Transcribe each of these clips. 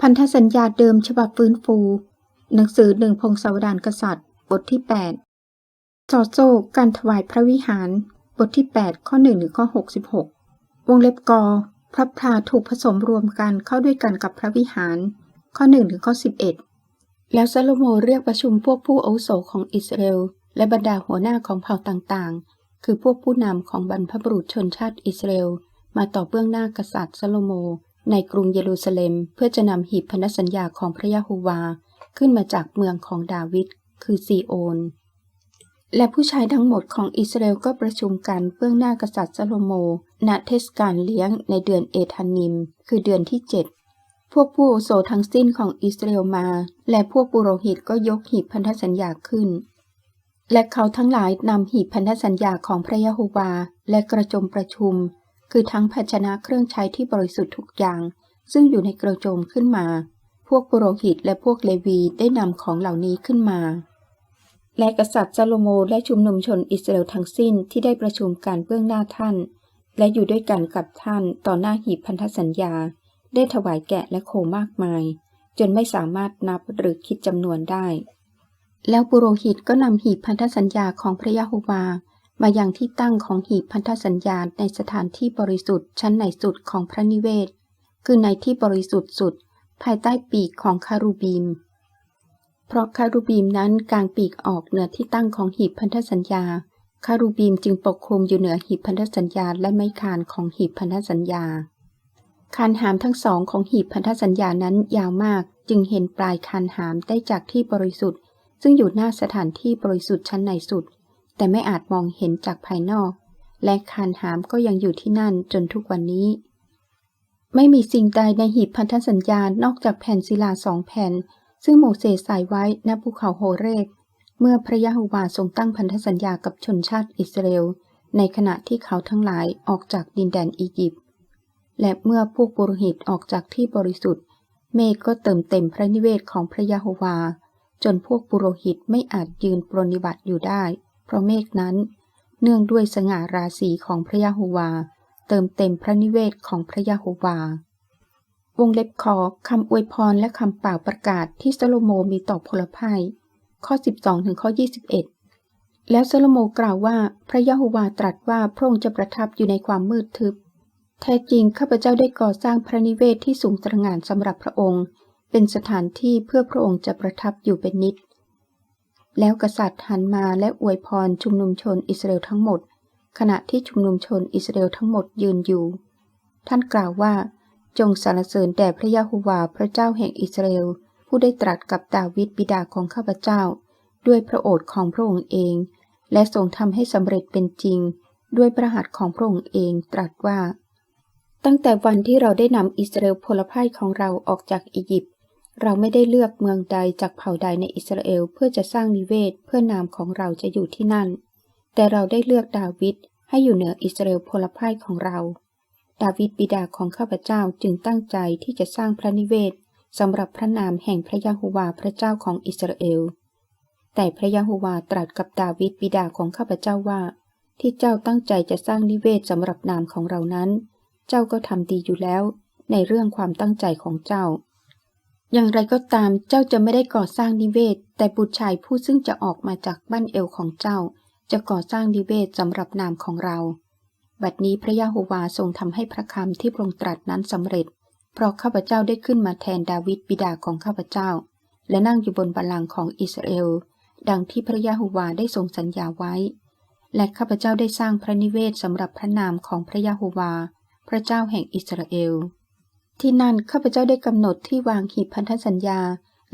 พันธสัญญาเดิมฉบับฟื้นฟู หนังสือหนึ่งพงศาวดารกษัตริย์ บทที่ 8 จอโซการถวายพระวิหาร บทที่ 8 ข้อ1ถึงข้อ 66 วงเล็บกอพระพราถูกผสมรวมกันเข้าด้วยกันกับพระวิหาร ข้อ1ถึงข้อ 11 แล้วซาโลโมเรียกประชุมพวกผู้อาวุโสของอิสราเอล และบรรดาหัวหน้าของเผ่าต่างๆ คือพวกผู้นำของบรรพบุรุษชนชาติอิสราเอล มาต่อเบื้องหน้ากษัตริย์ซาโลโม ในกรุงเยรูซาเล็มเพื่อจะนำหีบพันธสัญญาของพระยะโฮวาขึ้นมาจากเมืองของดาวิดคือซีโอน และผู้ชายทั้งหมดของอิสราเอลก็ประชุมกันเบื้องหน้ากษัตริย์ซาโลโมณเทศกาลเลี้ยงในเดือนเอธานิม คือเดือนที่7พวกผู้โสทั้งสิ้นของอิสราเอลมา และพวกปุโรหิตก็ยกหีบพันธสัญญาขึ้น และเขาทั้งหลายนำหีบพันธสัญญาของพระยะโฮวา และกระจมประชุม คือทั้งภาชนะเครื่องใช้ที่บริสุทธิ์ทุกอย่าง ซึ่งอยู่ในกระโจมขึ้นมา พวกปุโรหิตและพวกเลวีได้นำของเหล่านี้ขึ้นมา และกษัตริย์ซาโลโมและชุมนุมชนอิสราเอลทั้งสิ้นที่ได้ประชุมกันเบื้องหน้าท่าน และอยู่ด้วยกันกับท่านต่อหน้าหีบพันธสัญญา ได้ถวายแกะและโคมากมาย จนไม่สามารถนับหรือคิดจำนวนได้ แล้วปุโรหิตก็นำหีบพันธสัญญาของพระยะโฮวา มายังที่ตั้งของหีบพันธสัญญาในสถานที่บริสุทธิ์ชั้นในสุดของพระนิเวศ คือในที่บริสุทธิ์สุด ภายใต้ปีกของคารูบีม เพราะคารูบีมนั้นกางปีกออกเหนือที่ตั้งของหีบพันธสัญญา คารูบีมจึงปกคลุมอยู่เหนือหีบพันธสัญญาและไม้คานของหีบพันธสัญญา คานหามทั้งสองของหีบพันธสัญญานั้นยาวมาก จึงเห็นปลายคานหามได้จากที่บริสุทธิ์ ซึ่งอยู่หน้าสถานที่บริสุทธิ์ชั้นในสุด แต่ไม่อาจมองเห็นจากภายนอก และคานหามก็ยังอยู่ที่นั่นจนทุกวันนี้ ไม่มีสิ่งใดในหีบพันธสัญญานอกจากแผ่นศิลาสองแผ่น ซึ่งโมเสสใส่ไว้ณภูเขาโฮเรบเมื่อพระยะโฮวาทรงตั้งพันธสัญญากับชนชาติอิสราเอลในขณะที่เขาทั้งหลายออกจากดินแดนอียิปต์และเมื่อพวกปุโรหิตออกจากที่บริสุทธิ์ เมฆก็เติมเต็มพระนิเวศของพระยะโฮวา จนพวกปุโรหิตไม่อาจยืนปรนนิบัติอยู่ได้ เพราะเมฆนั้น เนื่องด้วยสง่าราศีของพระยะโฮวา เติมเต็มพระนิเวศของพระยะโฮวา วงเล็บขอคำอวยพรและคำเปล่าประกาศที่ซาโลโมมีต่อพลภัย ข้อ 12 ถึงข้อ 21 แล้วซาโลโมกล่าวว่าพระยะโฮวาตรัสว่าพระองค์จะประทับอยู่ในความมืดทึบ แท้จริงข้าพเจ้าได้ก่อสร้างพระนิเวศที่สูงตระหง่านสำหรับพระองค์ เป็นสถานที่เพื่อพระองค์จะประทับอยู่เป็นนิจ แล้วกษัตริย์หันมาและอวยพรชุมนุมชนอิสราเอลทั้งหมด ขณะที่ชุมนุมชนอิสราเอลทั้งหมดยืนอยู่ ท่านกล่าวว่า จงสรรเสริญแด่พระยะโฮวาพระเจ้าแห่งอิสราเอลผู้ได้ตรัสกับดาวิดบิดาของข้าพเจ้า ด้วยพระโอษฐ์ของพระองค์เอง และทรงทำให้สำเร็จเป็นจริง ด้วยพระหัตถ์ของพระองค์เองตรัสว่า ตั้งแต่วันที่เราได้นำอิสราเอลพลพ่ายของเราออกจากอียิปต์ เราไม่ได้เลือกเมืองใดจากเผ่าใดในอิสราเอลเพื่อจะสร้างนิเวศเพื่อนามของเราจะอยู่ที่นั่น แต่เราได้เลือกดาวิดให้อยู่เหนืออิสราเอลพลพ่ายของเรา ดาวิดบิดาของข้าพเจ้าจึงตั้งใจที่จะสร้างพระนิเวศสำหรับพระนามแห่งพระยะโฮวาพระเจ้าของอิสราเอล แต่พระยะโฮวาตรัสกับดาวิดบิดาของข้าพเจ้าว่า ที่เจ้าตั้งใจจะสร้างนิเวศสำหรับนามของเรานั้น เจ้าก็ทำดีอยู่แล้ว ในเรื่องความตั้งใจของเจ้า อย่างไรก็ตามเจ้าจะไม่ได้ก่อสร้างนิเวศ แต่บุตรชายผู้ซึ่งจะออกมาจากบ้านเอวของเจ้า จะก่อสร้างนิเวศสำหรับนามของเรา บัดนี้พระยะโฮวาทรงทำให้พระคำที่พระองค์ตรัสนั้นสำเร็จ เพราะข้าพเจ้าได้ขึ้นมาแทนดาวิดบิดาของข้าพเจ้า และนั่งอยู่บนบัลลังก์ของอิสราเอล ดังที่พระยะโฮวาได้ทรงสัญญาไว้ และข้าพเจ้าได้สร้างพระนิเวศสำหรับพระนามของพระยะโฮวา พระเจ้าแห่งอิสราเอล ที่นั่นข้าพเจ้าได้กำหนดที่วางหีบพันธสัญญา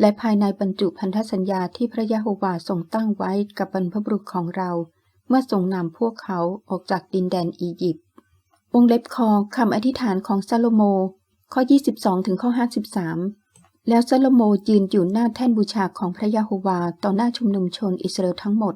และภายในบรรจุพันธสัญญาที่พระยะโฮวาทรงตั้งไว้กับบรรพบุรุษของเรา เมื่อทรงนำพวกเขาออกจากดินแดนอียิปต์วงเล็บคอคำอธิษฐานของซาโลโม ข้อ 22 ถึงข้อ 53 แล้วซาโลโมยืนอยู่หน้าแท่นบูชาของพระยะโฮวาต่อหน้าชุมนุมชนอิสราเอลทั้งหมด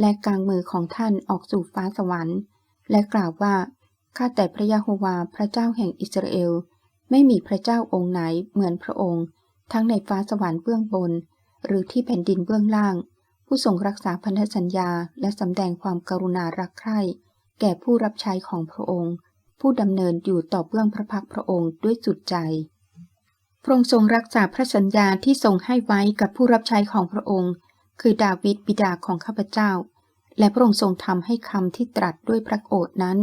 และกลางมือของท่านออกสู่ฟ้าสวรรค์ และกล่าวว่าข้าแต่พระยะโฮวาพระเจ้าแห่งอิสราเอล ไม่มีพระเจ้าองค์ไหนเหมือนพระองค์ ทั้งในฟ้าสวรรค์เบื้องบน หรือที่แผ่นดินเบื้องล่าง ผู้ทรงรักษาพันธสัญญาและสำแดงความกรุณารักใคร่ แก่ผู้รับใช้ของพระองค์ ผู้ดำเนินอยู่ต่อเบื้องพระพักพระองค์ด้วยสุดใจ พระองค์ทรงรักษาพระสัญญาที่ทรงให้ไว้กับผู้รับใช้ของพระองค์ คือดาวิดบิดาของข้าพเจ้า และพระองค์ทรงทำให้คำที่ตรัสด้วยพระโอษนั้น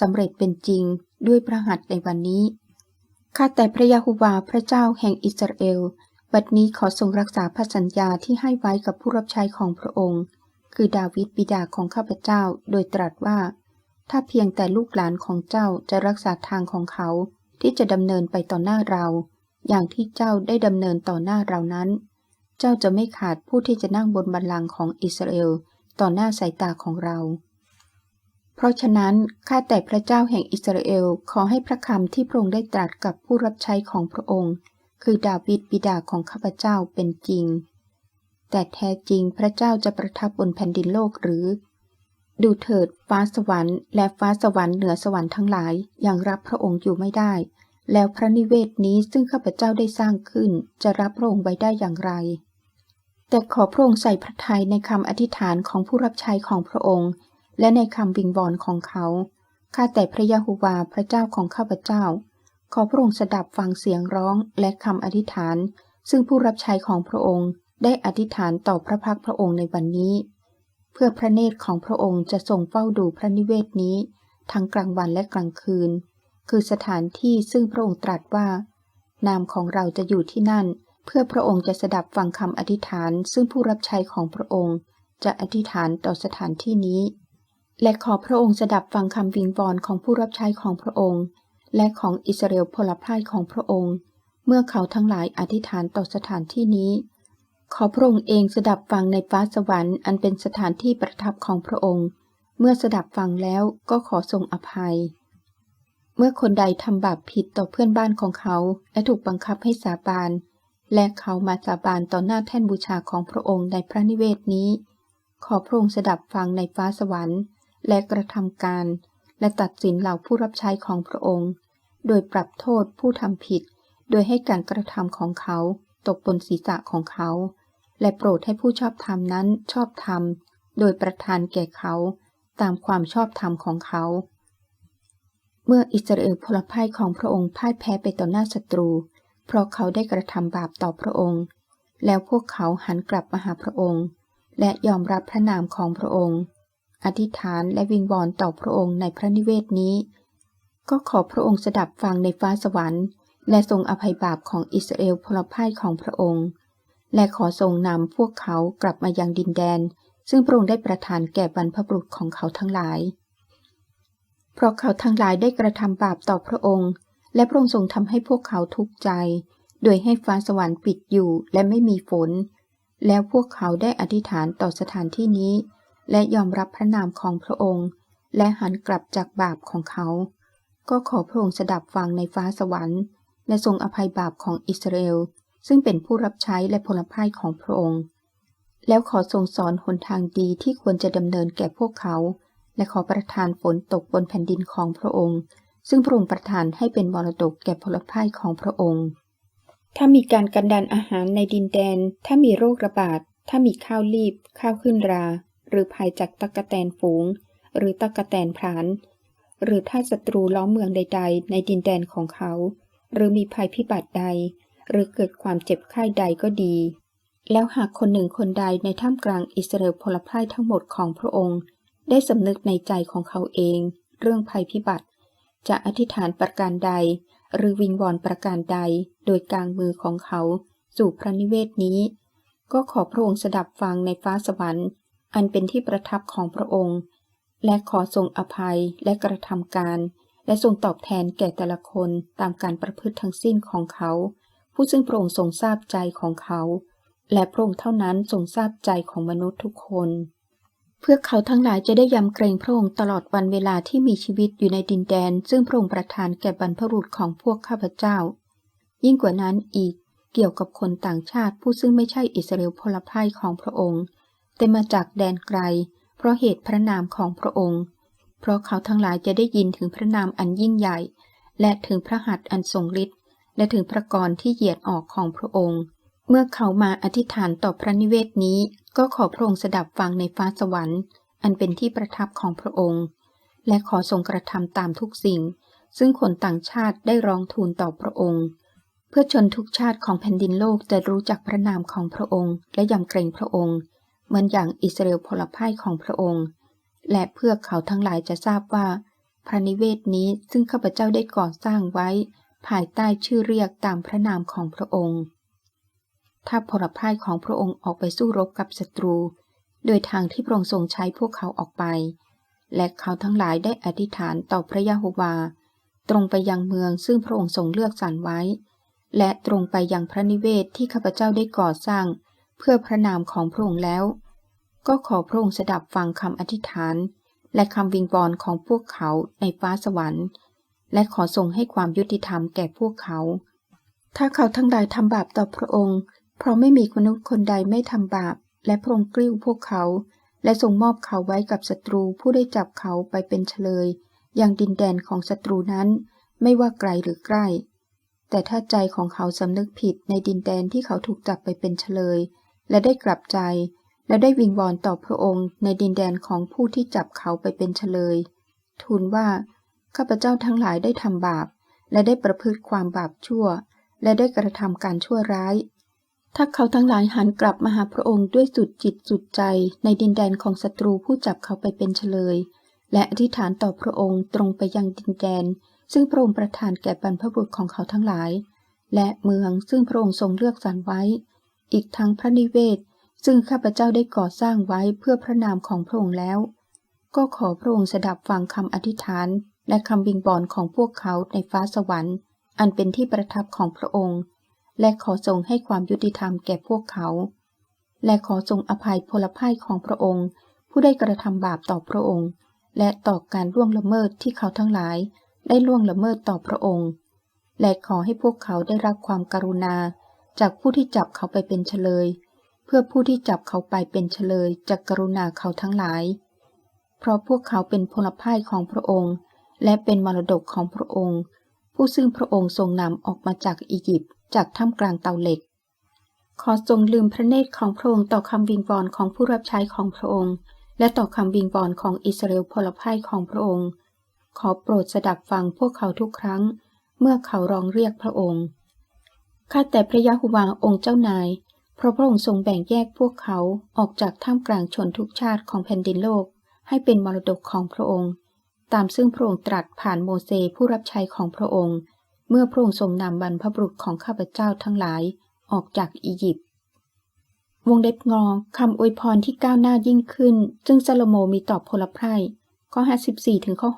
สำเร็จเป็นจริงด้วยพระหัตถ์ในวันนี้ ข้าแต่พระยาฮูวาพระเจ้าแห่งอิสราเอล บัดนี้ขอทรงรักษาพระสัญญาที่ให้ไว้กับผู้รับใช้ของพระองค์ คือดาวิดบิดาของข้าพเจ้า โดยตรัสว่า ถ้าเพียงแต่ลูกหลานของเจ้าจะรักษาทางของเขาที่จะดำเนินไปต่อหน้าเรา อย่างที่เจ้าได้ดำเนินต่อหน้าเรานั้น เจ้าจะไม่ขาดผู้ที่จะนั่งบนบัลลังก์ของอิสราเอล ต่อหน้าสายตาของเรา ราะฉะนั้นข้าแต่พระเจ้าแห่งอิสราเอลขอให้พระคำที่พระองค์ได้ตรัสกับผู้รับใช้ของพระองค์ คือดาวิดบิดาของข้าพเจ้าเป็นจริง แต่แท้จริงพระเจ้าจะประทับบนแผ่นดินโลกหรือ ดูเถิดฟ้าสวรรค์และฟ้าสวรรค์เหนือสวรรค์ทั้งหลายยังรับพระองค์อยู่ไม่ได้ แล้วพระนิเวศนี้ซึ่งข้าพเจ้าได้สร้างขึ้น จะรับพระองค์ไว้ได้อย่างไร แต่ขอพระองค์ใส่พระทัยในคำอธิษฐานของผู้รับใช้ของพระองค์ และในคำวิงวอนของเขา ข้าแต่พระยาฮูวาพระเจ้าของข้าพเจ้า ขอพระองค์สดับฟังเสียงร้องและคำอธิษฐาน ซึ่งผู้รับใช้ของพระองค์ได้อธิษฐานต่อพระพักพระองค์ในวันนี้ เพื่อพระเนตรของพระองค์จะทรงเฝ้าดูพระนิเวศนี้ ทั้งกลางวันและกลางคืน คือสถานที่ซึ่งพระองค์ตรัสว่า นามของเราจะอยู่ที่นั่น เพื่อพระองค์จะสดับฟังคำอธิษฐาน ซึ่งผู้รับใช้ของพระองค์ จะอธิษฐานต่อสถานที่นี้ และขอพระองค์สดับฟังคำวิงวอนของผู้รับใช้ของพระองค์ และของอิสราเอลพลพ่ายของพระองค์ เมื่อเขาทั้งหลายอธิษฐานต่อสถานที่นี้ ขอพระองค์เองสดับฟังในฟ้าสวรรค์อันเป็นสถานที่ประทับของพระองค์ เมื่อสดับฟังแล้วก็ขอทรงอภัย เมื่อคนใดทำบาปผิดต่อเพื่อนบ้านของเขา และถูกบังคับให้สาบาน และเขามาสาบานต่อหน้าแท่นบูชาของพระองค์ในพระนิเวศนี้ ขอพระองค์สดับฟังในฟ้าสวรรค์ และกระทำการ และตัดสินเหล่าผู้รับใช้ของพระองค์ โดยปรับโทษผู้ทำผิด โดยให้การกระทำของเขา ตกบนศีรษะของเขา และโปรดให้ผู้ชอบธรรมนั้นชอบธรรม โดยประทานแก่เขาตามความชอบธรรมของเขา เมื่ออิสราเอลพลพ่ายของพระองค์พ่ายแพ้ไปต่อหน้าศัตรู เพราะเขาได้กระทำบาปต่อพระองค์ แล้วพวกเขาหันกลับมาหาพระองค์ และยอมรับพระนามของพระองค์ อธิษฐานและวิงวอนต่อพระองค์ในพระนิเวศนี้ ก็ขอพระองค์สดับฟังในฟ้าสวรรค์ และทรงอภัยบาปของอิสราเอลพลพ่ายของพระองค์ และขอทรงนำพวกเขากลับมายังดินแดน ซึ่งพระองค์ได้ประทานแก่บรรพบุรุษของเขาทั้งหลาย เพราะเขาทั้งหลายได้กระทำบาปต่อพระองค์ และพระองค์ทรงทำให้พวกเขาทุกข์ใจ โดยให้ฟ้าสวรรค์ปิดอยู่และไม่มีฝน แล้วพวกเขาได้อธิษฐานต่อสถานที่นี้ และยอมรับพระนามของพระองค์ และหันกลับจากบาปของเขา ก็ขอพระองค์สดับฟังในฟ้าสวรรค์ และทรงอภัยบาปของอิสราเอล ซึ่งเป็นผู้รับใช้และพลพ่ายของพระองค์ แล้วขอทรงสอนหนทางดีที่ควรจะดำเนินแก่พวกเขา และขอประทานฝนตกบนแผ่นดินของพระองค์ ซึ่งพระองค์ประทานให้เป็นมรดกแก่พลพ่ายของพระองค์ถ้ามีการกันดานอาหารในดินแดน ถ้ามีโรคระบาด ถ้ามีข้าวรีบ ข้าวขึ้นรา หรือภัยจากตะกะแตนฝูง หรือตะกะแตนพราน หรือถ้าศัตรูล้อมเมืองใด ๆ ในดินแดนของเขา หรือมีภัยพิบัติใด หรือเกิดความเจ็บไข้ใดก็ดี แล้วหากคนหนึ่งคนใดในท่ามกลางอิสราเอลพลพ่ายทั้งหมดของพระองค์ ได้สำนึกในใจของเขาเอง เรื่องภัยพิบัติ จะอธิษฐานประการใด หรือวิงวอนประการใด โดยกลางมือของเขา สู่พระนิเวศนี้ ก็ขอพระองค์สดับฟังในฟ้าสวรรค์ อันเป็นที่ประทับของพระองค์ และขอทรงอภัยและกระทำการ และทรงตอบแทนแก่แต่ละคนตามการประพฤติทั้งสิ้นของเขา ผู้ซึ่งพระองค์ทรงทราบใจของเขา และพระองค์เท่านั้นทรงทราบใจของมนุษย์ทุกคน เพื่อเขาทั้งหลายจะได้ยำเกรงพระองค์ตลอดวันเวลาที่มีชีวิตอยู่ในดินแดน ซึ่งพระองค์ประทานแก่บรรพบุรุษของพวกข้าพเจ้า ยิ่งกว่านั้นอีกเกี่ยวกับคนต่างชาติผู้ซึ่งไม่ใช่อิสราเอลพลพ่ายของพระองค์ แต่มาจากแดนไกล เพราะเหตุพระนามของพระองค์ เพราะเขาทั้งหลายจะได้ยินถึงพระนามอันยิ่งใหญ่ และถึงพระหัตถ์อันทรงฤทธิ์และถึงพระกรที่เหยียดออกของพระองค์ เมื่อเขามาอธิษฐานต่อพระนิเวศนี้ ก็ขอพระองค์สดับฟังในฟ้าสวรรค์ อันเป็นที่ประทับของพระองค์ และขอทรงกระทำตามทุกสิ่ง ซึ่งคนต่างชาติได้ร้องทูลต่อพระองค์ เพื่อชนทุกชาติของแผ่นดินโลกจะรู้จักพระนามของพระองค์ และยำเกรงพระองค์ เหมือนอย่างอิสราเอลพลพ่ายของพระองค์ และเพื่อเขาทั้งหลายจะทราบว่า พระนิเวศนี้ซึ่งข้าพเจ้าได้ก่อสร้างไว้ ภายใต้ชื่อเรียกตามพระนามของพระองค์ ถ้าพลพ่ายของพระองค์ออกไปสู้รบกับศัตรู โดยทางที่พระองค์ทรงใช้พวกเขาออกไป และเขาทั้งหลายได้อธิษฐานต่อพระยะโฮวา ตรงไปยังเมืองซึ่งพระองค์ทรงเลือกสรรไว้ และตรงไปยังพระนิเวศที่ข้าพเจ้าได้ก่อสร้าง เพื่อพระนามของพระองค์แล้ว ก็ขอพระองค์สดับฟังคำอธิษฐาน และคำวิงวอนของพวกเขาในฟ้าสวรรค์ และขอทรงให้ความยุติธรรมแก่พวกเขา ถ้าเขาทั้งหลายทำบาปต่อพระองค์ เพราะไม่มีมนุษย์คนใดไม่ทำบาป และพระองค์กลิ้วพวกเขา และทรงมอบเขาไว้กับศัตรูผู้ได้จับเขาไปเป็นเฉลย อย่างดินแดนของศัตรูนั้น ไม่ว่าไกลหรือใกล้แต่ถ้าใจของเขาสำนึกผิดในดินแดนที่เขาถูกจับไปเป็นเฉลย และได้กลับใจ และได้วิงวอนต่อพระองค์ในดินแดนของผู้ที่จับเขาไปเป็นเฉลย ทูลว่า ข้าพเจ้าทั้งหลายได้ทำบาป และได้ประพฤติความบาปชั่ว และได้กระทำการชั่วร้าย ถ้าเขาทั้งหลายหันกลับมาหาพระองค์ด้วยสุดจิตสุดใจในดินแดนของศัตรูผู้จับเขาไปเป็นเฉลย และอธิษฐานต่อพระองค์ตรงไปยังดินแดน ซึ่งพระองค์ประทานแก่บรรพบุรุษของเขาทั้งหลาย และเมืองซึ่งพระองค์ทรงเลือกสรรไว้ อีกทั้งพระนิเวศ ซึ่งข้าพเจ้าได้ก่อสร้างไว้เพื่อพระนามของพระองค์แล้ว ก็ขอพระองค์สดับฟังคำอธิษฐาน และคำวิงบอนของพวกเขาในฟ้าสวรรค์ อันเป็นที่ประทับของพระองค์ และขอทรงให้ความยุติธรรมแก่พวกเขา และขอทรงอภัยพลพ่ายของพระองค์ ผู้ได้กระทำบาปต่อพระองค์ และต่อการล่วงละเมิดที่เขาทั้งหลาย ได้ล่วงละเมิดต่อพระองค์ และขอให้พวกเขาได้รับความการุณา จากผู้ที่จับเขาไปเป็นเฉลย พื่อผู้ที่จับเขาไปเป็นเฉลยจะกรุณาเขาทั้งหลาย เพราะพวกเขาเป็นพลพ่ายของพระองค์ และเป็นมรดกของพระองค์ ผู้ซึ่งพระองค์ทรงนำออกมาจากอียิปต์จากถ้ำกลางเตาเหล็ก ขอทรงลืมพระเนตรของพระองค์ต่อคำวิงวอนของผู้รับใช้ของพระองค์ และต่อคำวิงวอนของอิสราเอลพลพ่ายของพระองค์ ขอโปรดสดับฟังพวกเขาทุกครั้ง เมื่อเขาร้องเรียกพระองค์ข้าแต่พระยะโฮวาองค์เจ้านาย เพราะพระองค์ทรงแบ่งแยกพวกเขาออกจากท่ามกลางชนทุกชาติของแผ่นดินโลก ให้เป็นมรดกของพระองค์ ตามซึ่งพระองค์ตรัสผ่านโมเสสผู้รับใช้ของพระองค์ เมื่อพระองค์ทรงนำบรรพบุรุษของข้าพเจ้าทั้งหลายออกจากอียิปต์วงเล็บงอคำอวยพรที่ก้าวหน้ายิ่งขึ้น ซึ่งซาโลโมมีต่อพลไพร่ข้อ 54 ถึงข้อ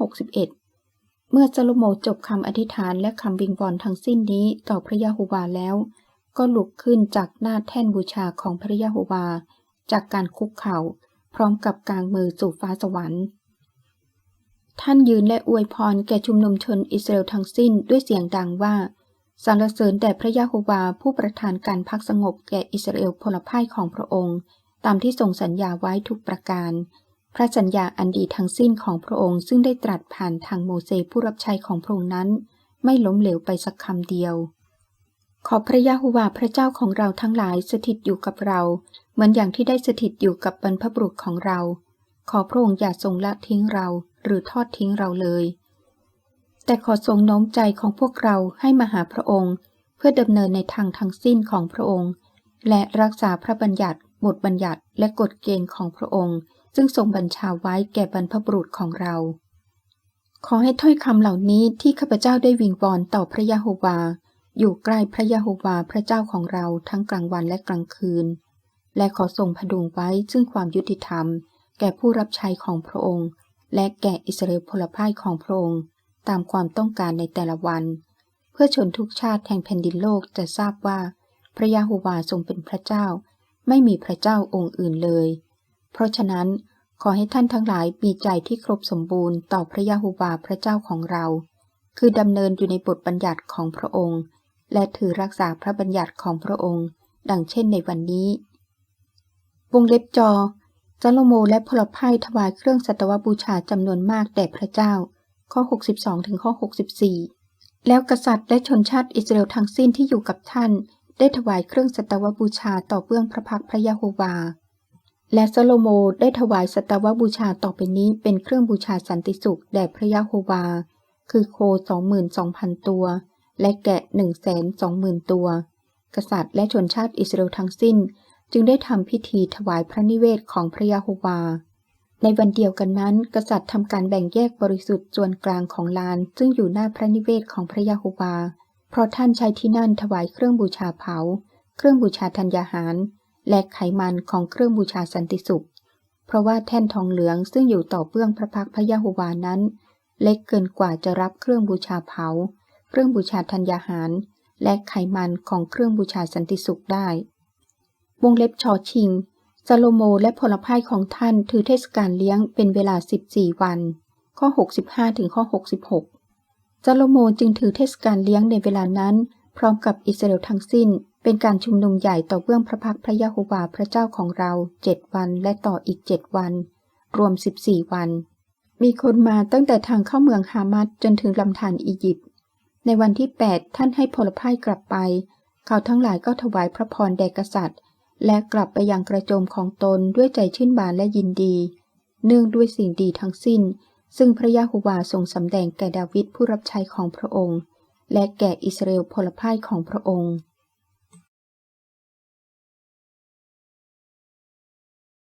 61 เมื่อซาโลโมจบคำอธิษฐานและคำวิงวอนทั้งสิ้นนี้ต่อพระยะโฮวาแล้ว ก็ลุกขึ้นจากหน้าแท่นบูชาของพระยะโฮวา จากการคุกเข่า พร้อมกับกางมือสู่ฟ้าสวรรค์ ท่านยืนและอวยพรแก่ชุมนุมชนอิสราเอลทั้งสิ้นด้วยเสียงดังว่าสรรเสริญแด่พระยะโฮวาผู้ประทานการพักสงบแก่อิสราเอลพลพ่ายของพระองค์ ตามที่ทรงสัญญาไว้ทุกประการ พระสัญญาอันดีทั้งสิ้นของพระองค์ซึ่งได้ตรัสผ่านทางโมเสสผู้รับใช้ของพระองค์นั้น ไม่ล้มเหลวไปสักคำเดียว ขอพระยะโฮวาพระเจ้าของเราทั้งหลายสถิตอยู่กับเรา เหมือนอย่างที่ได้สถิตอยู่กับบรรพบุรุษของเรา ขอพระองค์อย่าทรงละทิ้งเราหรือทอดทิ้งเราเลย แต่ขอทรงโน้มใจของพวกเราให้มาหาพระองค์ เพื่อดำเนินในทางทั้งสิ้นของพระองค์ และรักษาพระบัญญัติ บทบัญญัติและกฎเกณฑ์ของพระองค์ ซึ่งทรงบัญชาไว้แก่บรรพบุรุษของเรา ขอให้ถ้อยคำเหล่านี้ที่ข้าพเจ้าได้วิงวอนต่อพระยะโฮวา อยู่ใกล้พระยะโฮวาพระเจ้าของเราทั้งกลางวันและกลางคืน และขอทรงพดุงไว้ซึ่งความยุติธรรม แก่ผู้รับใช้ของพระองค์ และแก่อิสราเอลพลพ่ายของพระองค์ ตามความต้องการในแต่ละวัน เพื่อชนทุกชาติแห่งแผ่นดินโลกจะทราบว่า พระยะโฮวาทรงเป็นพระเจ้า ไม่มีพระเจ้าองค์อื่นเลย เพราะฉะนั้นขอให้ท่านทั้งหลายมีใจที่ครบสมบูรณ์ต่อพระยะโฮวาพระเจ้าของเรา คือดำเนินอยู่ในบทบัญญัติของพระองค์ และถือรักษาพระบัญญัติของพระองค์ ดังเช่นในวันนี้ วงเล็บจอซาโลโมและพลพ่ายถวายเครื่องสัตวบูชาจำนวนมากแด่พระเจ้า ข้อ 62 ถึงข้อ 64 แล้วกษัตริย์และชนชาติอิสราเอลทั้งสิ้นที่อยู่กับท่าน ได้ถวายเครื่องสัตวบูชาต่อเบื้องพระพักพระยะโฮวา และซาโลโมได้ถวายสัตวบูชาต่อไปนี้เป็นเครื่องบูชาสันติสุขแด่พระยะโฮวา คือโค 22,000 ตัว และแกะหนึ่งแสนสองหมื่นตัว กษัตริย์และชนชาติอิสราเอลทั้งสิ้น จึงได้ทำพิธีถวายพระนิเวศของพระยาโฮวา ในวันเดียวกันนั้น กษัตริย์ทำการแบ่งแยกบริสุทธิ์ส่วนกลางของลาน ซึ่งอยู่หน้าพระนิเวศของพระยาโฮวา เพราะท่านใช้ที่นั่นถวายเครื่องบูชาเผา เครื่องบูชาธัญญาหาร และไขมันของเครื่องบูชาสันติสุข เพราะว่าแท่นทองเหลืองซึ่งอยู่ต่อเบื้องพระพักพระยาโฮวานั้น เล็กเกินกว่าจะรับเครื่องบูชาเผา เครื่องบูชาธัญญาหาร และไขมันของเครื่องบูชาสันติสุขได้ วงเล็บชอชิงซาโลโมและพลพ่ายของท่านถือเทศกาลเลี้ยงเป็นเวลา 14 วัน ข้อ 65 ถึงข้อ 66ซาโลโมจึงถือเทศกาลเลี้ยงในเวลานั้น พร้อมกับอิสราเอลทั้งสิ้น เป็นการชุมนุมใหญ่ต่อเบื้องพระพักพระยะโฮวาห์พระเจ้าของเราเจ็ดวันและต่ออีกเจ็ดวัน รวม 14 วัน มีคนมาตั้งแต่ทางเข้าเมืองฮามัดจนถึงลำธารอียิปต์ ในวันที่ 8 ท่านให้พลพ่ายกลับไป เขาทั้งหลายก็ถวายพระพรแด่กษัตริย์ และกลับไปยังกระโจมของตนด้วยใจชื่นบานและยินดี เนื่องด้วยสิ่งดีทั้งสิ้น ซึ่งพระยะโฮวาทรงสำแดงแก่ดาวิดผู้รับใช้ของพระองค์ และแก่อิสราเอลพลพ่ายของพระองค์